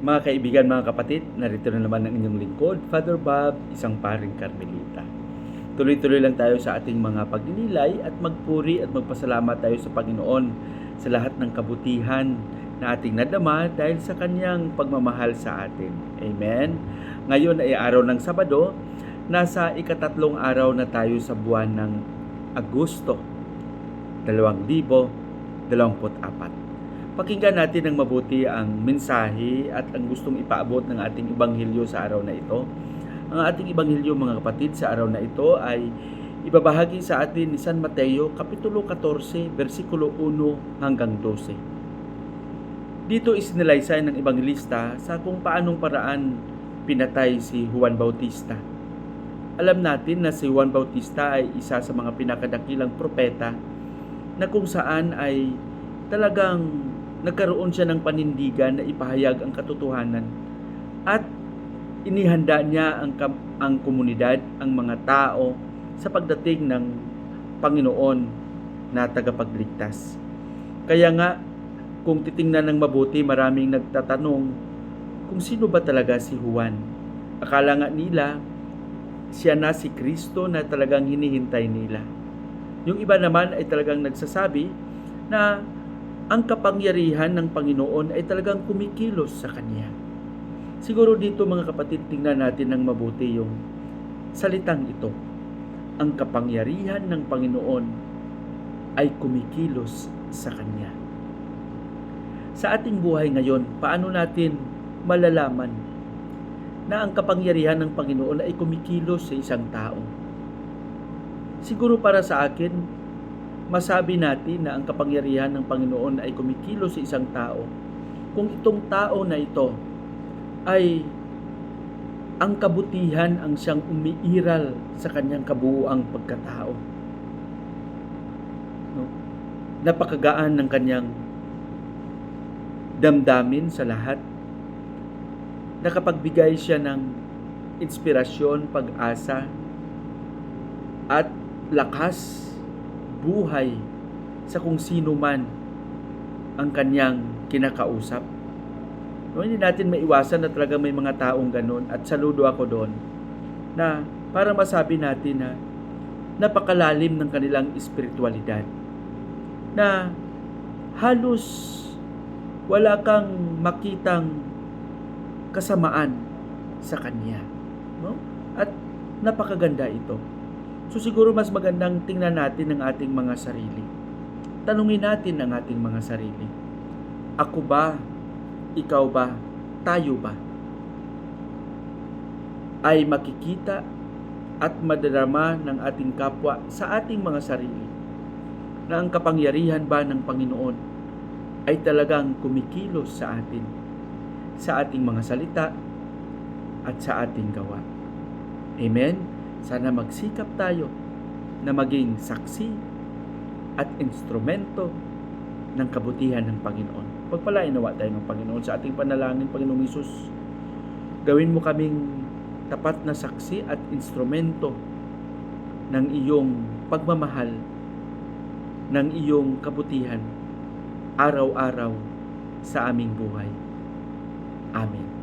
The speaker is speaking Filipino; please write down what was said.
Mga kaibigan, mga kapatid, narito na naman ang inyong lingkod, Father Bob, isang paring Carmelita. Tuloy-tuloy lang tayo sa ating mga pagdinilay at magpuri at magpasalamat tayo sa Panginoon sa lahat ng kabutihan na ating nadama dahil sa kanyang pagmamahal sa atin. Amen. Ngayon ay araw ng Sabado, nasa ikatatlong araw na tayo sa buwan ng Agosto 2024. Pakinggan natin ng mabuti ang mensahe at ang gustong ipaabot ng ating ibanghilyo sa araw na ito. Ang ating ibanghilyo mga kapatid sa araw na ito ay ibabahagi sa atin ni San Mateo Kapitulo 14, versikulo 1 hanggang 12. Dito isinalaysay ng ibanghilista sa kung paanong paraan pinatay si Juan Bautista. Alam natin na si Juan Bautista ay isa sa mga pinakadakilang propeta na kung saan ay talagang nagkaroon siya ng panindigan na ipahayag ang katotohanan at inihanda niya ang, ang komunidad, ang mga tao sa pagdating ng Panginoon na tagapagligtas. Kaya nga, kung titingnan ng mabuti, maraming nagtatanong kung sino ba talaga si Juan. Akala nga nila, siya na si Kristo na talagang hinihintay nila. Yung iba naman ay talagang nagsasabi na ang kapangyarihan ng Panginoon ay talagang kumikilos sa Kanya. Siguro dito mga kapatid, tingnan natin ng mabuti yung salitang ito. Ang kapangyarihan ng Panginoon ay kumikilos sa Kanya. Sa ating buhay ngayon, paano natin malalaman na ang kapangyarihan ng Panginoon ay kumikilos sa isang tao? Siguro para sa akin, masabi natin na ang kapangyarihan ng Panginoon ay kumikilos sa isang tao kung itong tao na ito ay ang kabutihan ang siyang umiiral sa kanyang kabuuang pagkatao. No? Napakagaan ng kanyang damdamin sa lahat. Nakapagbigay siya ng inspirasyon, pag-asa, at lakas buhay sa kung sino man ang kanyang kinakausap. No, hindi natin maiwasan na talaga may mga taong ganun. At saludo ako doon na para masabi natin na napakalalim ng kanilang espiritualidad. Na halos wala kang makitang kasamaan sa kanya. No? At napakaganda ito So siguro mas magandang tingnan natin ang ating mga sarili. Tanungin natin ang ating mga sarili. Ako ba? Ikaw ba? Tayo ba? Ay makikita at madarama ng ating kapwa sa ating mga sarili na ang kapangyarihan ba ng Panginoon ay talagang kumikilos sa atin, sa ating mga salita at sa ating gawa. Amen? Sana magsikap tayo na maging saksi at instrumento ng kabutihan ng Panginoon. Pagpalain nawa tayo ng Panginoon sa ating panalangin, Panginoong Isus. Gawin mo kaming tapat na saksi at instrumento ng iyong pagmamahal, ng iyong kabutihan, araw-araw sa aming buhay. Amen.